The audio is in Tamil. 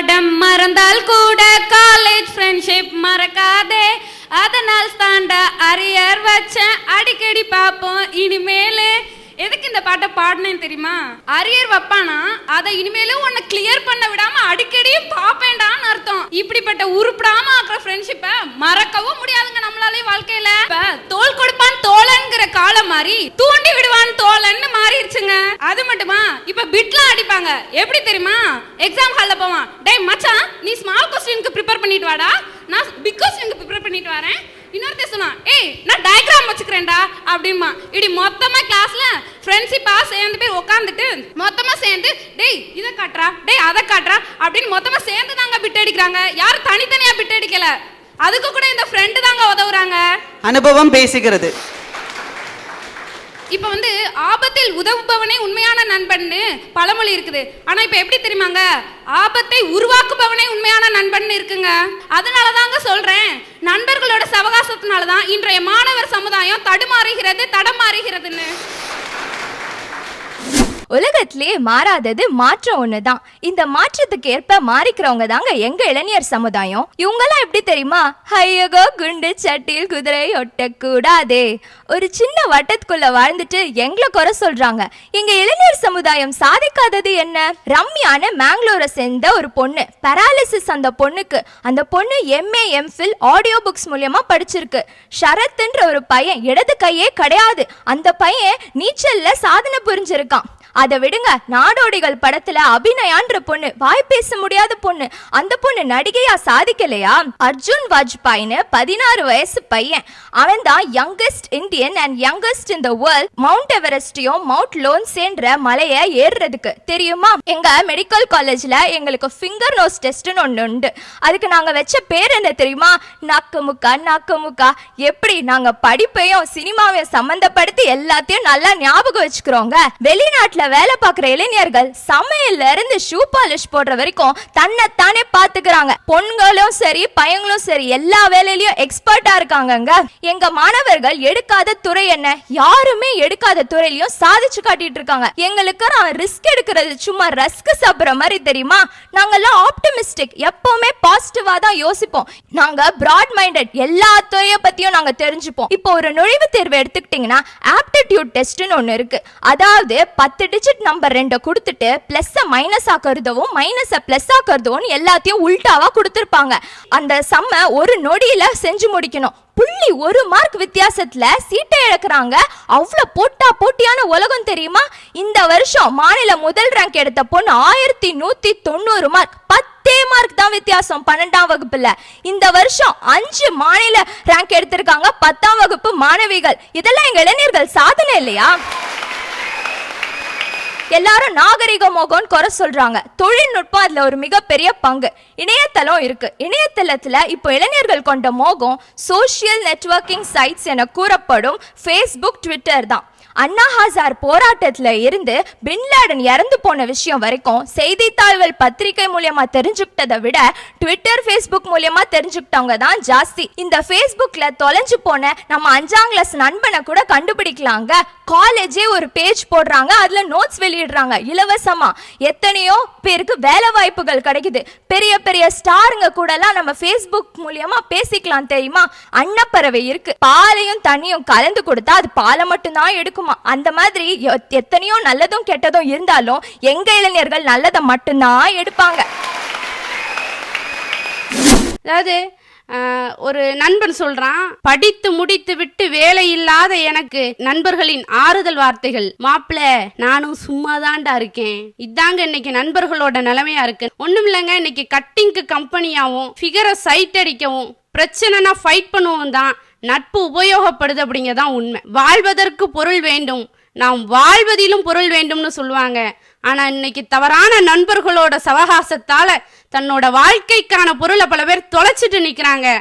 பாடம் மறந்தால் கூட காலேஜ் ஃப்ரெண்ட்ஷிப் மறக்காதே. அதனால் தாண்டா அரியர் வச்சேன். அடிக்கடி பார்ப்போம் இனிமேலே. எதுக்கு இந்த பாட்டை பாடினேன்னு தெரியுமா? அரியர் வைப்பானா? அதை இனிமேலும் உன்னை கிளியர் பண்ண விடாம அடிக்கடி பாப்பேன்டான்னு அர்த்தம். இப்படிப்பட்ட உருப்படாம ஆக்குற ஃப்ரெண்ட்ஷிப்பை மறக்கவும் முடியாதுங்க நம்மளாலே வாழ்க்கையில. தோல் கொடுப்பான் தோழன்ங்கிற காலம் மாதிரி தூண்டி விடுவான் தோழன்னு மாறிடுச்சுங்க அது மட்டுமா? இப்ப பிட்லாம் அடிப்பாங்க. எப்படி தெரியுமா? எக்ஸாம் ஹால்ல போவான். டேய் மச்சான் நீ ஸ்மால் क्वेश्चनக்கு ப்ரிப்பேர் பண்ணிட்டு வாடா. நான் பிக் क्वेश्चनக்கு ப்ரிப்பேர் பண்ணிட்டு வரேன். இன்னொருத்தர் சொன்னான் ஏய் நான் டயக்ராம் வச்சுக்கிறேன்டா அப்படிமா இப்படி மொத்தமா கிளாஸ்ல ஃப்ரெண்ட்ஷிப்பா சேர்ந்து போய் உட்காந்துட்டு மொத்தமா சேர்ந்து டேய் இதை காட்டுறா. டேய் அதை காட்டுறா. அப்படின்னு மொத்தமா சேர்ந்து தாங்க பிட் அடிக்கிறாங்க. யாரும் தனித்தனியா பிட் அடிக்கல. அதுக்கு கூட இந்த ஃப்ரெண்டு தாங்க உதவுறாங்க. அனுபவம் பேசுகிறது. இப்போ வந்து ஆபத்தில் உதவுபவனே உண்மையான நண்பன்னு பழமொழி இருக்குது. ஆனால் இப்போ எப்படி தெரியுமாங்க? ஆபத்தை உருவாக்குபவனே உண்மையான நண்பன் இருக்குங்க. அதனால தாங்க சொல்கிறேன் நண்பர்களோட சவகாசத்தினால தான் இன்றைய மாணவர் சமுதாயம் தடுமாறுகிறது தடமாறுகிறதுன்னு. உலகத்திலே மாறாதது மாற்றம் ஒண்ணுதான். இந்த மாற்றத்துக்கு ஏற்ப மாறிக்கிறவங்க தாங்க எங்க இளைஞர் சமுதாயம். இவங்கெல்லாம் எப்படி தெரியுமா? ஐயகோ குண்டு சட்டியில் குதிரை ஒட்டக்கூடாதே. ஒரு சின்ன வட்டத்துக்குள்ள வாழ்ந்துட்டு எங்களை குறை சொல்றாங்க. எங்க இளைஞர் சமுதாயம் சாதிக்காதது என்ன? ரம்யான்னு மேங்களூரை சேர்ந்த ஒரு பொண்ணு பராலிசிஸ் அந்த பொண்ணுக்கு. அந்த பொண்ணு எம்ஏ எம்ஃபில் ஆடியோ புக்ஸ் மூலியமா படிச்சிருக்கு. ஷரத்ன்ற ஒரு பையன் இடது கையே கிடையாது. அந்த பையன் நீச்சல்ல சாதனை புரிஞ்சிருக்கான். அதை விடுங்க. நாடோடிகள் படத்துல அபிநயான்ற பொண்ணு வாய் பேச முடியாத பொண்ணு அந்த பொண்ணு நடிகையா சாதிக்கலையா? அர்ஜுன் வாஜ்பாயின்னு பதினாறு வயசு பையன். அவன் தான் youngest Indian and youngest in the world mount எவரெஸ்டையும் mount லோன்சேன்ற மலையை ஏறுறதுக்கு. தெரியுமா? எங்க மெடிக்கல் காலேஜ்ல எங்களுக்கு ஃபிங்கர் நோஸ் டெஸ்ட்னு ஒன்று உண்டு. அதுக்கு நாங்க வச்ச பேர் என்ன தெரியுமா? நாக்கு முக்கா நாக்கு முக்கா எப்படி நாங்க படிப்பையும் சினிமாவையும் சம்பந்தப்படுத்தி எல்லாத்தையும் நல்லா ஞாபகம் வச்சுக்கிறோங்க. வெளிநாட்டுல வேலை பார்க்குற இளைஞர்கள் சமையல்ல இருந்து ஷூ பாலிஷ் போடுற வரைக்கும் தன்னைத்தானே கத்துக்கிறாங்க பொண்களும் சரி பையங்களும் சரி எல்லா வேலையிலயும் எக்ஸ்பர்ட்டா இருக்காங்கங்க. எங்க மாணவர்கள் எடுக்காத துறை என்ன? யாருமே எடுக்காத துறையிலயும் சாதிச்சு காட்டிட்டு இருக்காங்க. எங்களுக்கு நான் ரிஸ்க் எடுக்கிறது சும்மா ரஸ்க் சாப்பிடுற மாதிரி தெரியுமா? நாங்கெல்லாம் ஆப்டிமிஸ்டிக் எப்பவுமே பாசிட்டிவா தான் யோசிப்போம். நாங்க பிராட் மைண்டட் எல்லா துறைய பத்தியும் நாங்க தெரிஞ்சுப்போம். இப்போ ஒரு நுழைவு தேர்வு எடுத்துக்கிட்டீங்கன்னா ஆப்டிடியூட் டெஸ்ட்னு ஒன்று இருக்கு. அதாவது பத்து டிஜிட் நம்பர் ரெண்டை கொடுத்துட்டு பிளஸ் மைனஸ் ஆக்கிறதுவும் மைனஸை பிளஸ் ஆக்கிறதுவும் எல்லாத்தையும் உல்டாவா கொடுத்துருப்பாங்க. அந்த செம்ம ஒரு நொடியில செஞ்சு முடிக்கணும். புள்ளி ஒரு மார்க் வித்தியாசத்துல சீட்டை இழக்கிறாங்க. அவ்வளோ போட்டா போட்டியான உலகம் தெரியுமா? இந்த வருஷம் மாநில முதல் ரேங்க் எடுத்த பொண்ணு ஆயிரத்தி நூத்தி தொண்ணூறு மார்க் பத்தே மார்க் தான் வித்தியாசம் பன்னெண்டாம் வகுப்புல. இந்த வருஷம் அஞ்சு மாநில ரேங்க் எடுத்திருக்காங்க. பத்தாம் வகுப்பு மாணவிகள். இதெல்லாம் எங்க இளைஞர்கள் சாதனை இல்லையா? எல்லாரும் நாகரிக மோகம்னு குறை சொல்றாங்க. தொழில்நுட்பம் அதுல ஒரு மிகப்பெரிய பங்கு. இணையதளம் இருக்கு. இணையதளத்துல இப்போ இளைஞர்கள் கொண்ட மோகம் சோஷியல் நெட்வொர்க்கிங் சைட்ஸ் என கூறப்படும் ஃபேஸ்புக் ட்விட்டர் தான். அண்ணா ஹசார் போராட்டத்துல இருந்து பின்லாடன் இறந்து போன விஷயம் வரைக்கும் செய்தித்தாள்கள் பத்திரிகை மூலியமா தெரிஞ்சுக்கிட்டதை விட ட்விட்டர் ஃபேஸ்புக் மூலியமா தெரிஞ்சுக்கிட்டவங்க தான் ஜாஸ்தி. இந்த ஃபேஸ்புக்ல தொலைஞ்சு போன நம்ம அஞ்சாம் கிளாஸ் நண்பனை கூட கண்டுபிடிக்கலாங்க. காலேஜே ஒரு பேஜ் போடுறாங்க அதுல நோட்ஸ் வெளியிடுறாங்க. இலவசமா. எத்தனையோ பேருக்கு வேலை வாய்ப்புகள் கிடைக்குது. பெரிய பெரிய ஸ்டாருங்க கூடலாம் நம்ம ஃபேஸ்புக் மூலியமா பேசிக்கலாம் தெரியுமா? அன்னப்பறவை இருக்கு. பாலையும் தண்ணியும் கலந்து கொடுத்தா அது பாலை மட்டும்தான் எடுக்கும். அந்த மாதிரி எத்தனையோ நல்லதும் கெட்டதும் இருந்தாலும் எங்க இளைஞர்கள் நல்லதை மட்டும்தான் எடுப்பாங்க. அதாவது ஒரு நண்பன் சொல்றான் படித்து முடித்து விட்டு வேலை இல்லாத எனக்கு நண்பர்களின் ஆறுதல் வார்த்தைகள். மாப்பிள நானும் சும்மாதாண்டா இருக்கேன். இதாங்க இன்னைக்கு நண்பர்களோட நிலைமையா இருக்கு. ஒண்ணும் இல்லைங்க இன்னைக்கு கட்டிங்க்கு கம்பெனியாவும் ஃபிகரை சைட் அடிக்கவும் பிரச்சனைனா ஃபைட் பண்ணுவோம் தான். நட்பு உபயோகப்படுது அப்படிங்கதான் உண்மை. வாழ்வதற்கு பொருள் வேண்டும். நாம் வாழ்வதிலும் பொருள் வேண்டும்னு சொல்லுவாங்க. ஆனா இன்னைக்கு தவறான நண்பர்களோட சவகாசத்தால தன்னோட வாழ்க்கைக்கான பொருளை பல பேர் தொலைச்சிட்டு நிக்கிறாங்க.